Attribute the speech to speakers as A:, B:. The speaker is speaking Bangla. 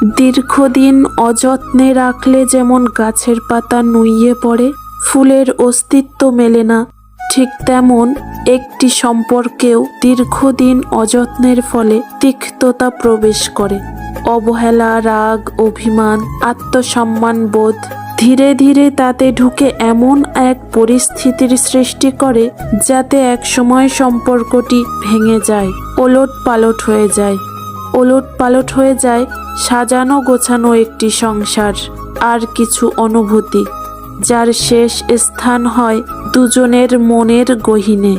A: দীর্ঘদিন অযত্নে রাখলে যেমন গাছের পাতা নুইয়ে পড়ে, ফুলের অস্তিত্ব মেলে না, ঠিক তেমন একটি সম্পর্কেও দীর্ঘদিন অযত্নের ফলে তিক্ততা প্রবেশ করে। অবহেলা, রাগ, অভিমান, আত্মসম্মান বোধ ধীরে ধীরে তাতে ঢুকে এমন এক পরিস্থিতির সৃষ্টি করে, যাতে একসময় সম্পর্কটি ভেঙে যায় ওলট পালট হয়ে যায়। ওলট পালট হয়ে যায়, সাজানো গোছানো একটি সংসার, আর কিছু অনুভূতি, যার শেষ স্থান হয় দুজনের মনের গহীনে।